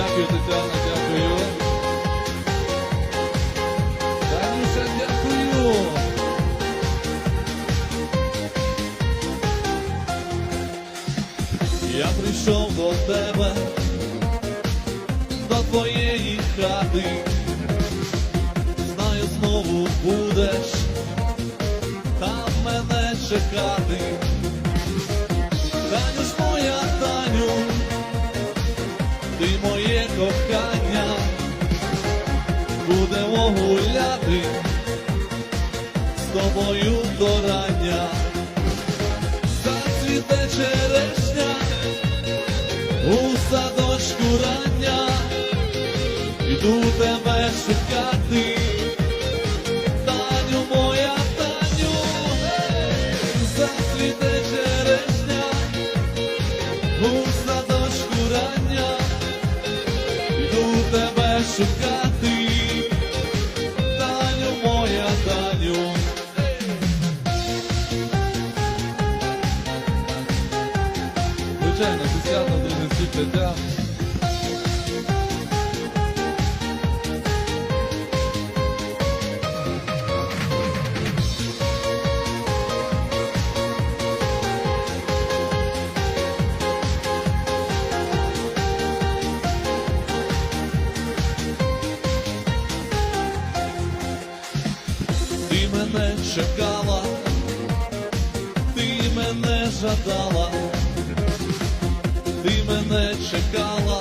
Дякую, Тетяна, дякую. Танюша, дякую. Я прийшов до тебе, до твоєї хати. Знаю, знову будеш там мене чекати. Таню кохання, будемо гуляти з тобою до рання. Зацвіте черешня у садочку рання, йду тебе шукати. Таню, шукати, Таню, моя Таню. Звичайно, це свято дуже мене чекала, ти мене жадала, ти мене чекала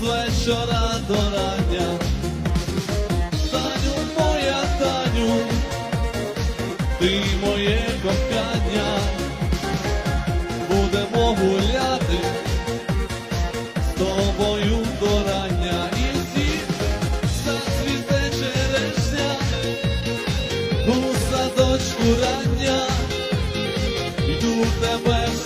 з вечора до рання. Таню, моя таню, ти моє кохання, буде Богу. Szurania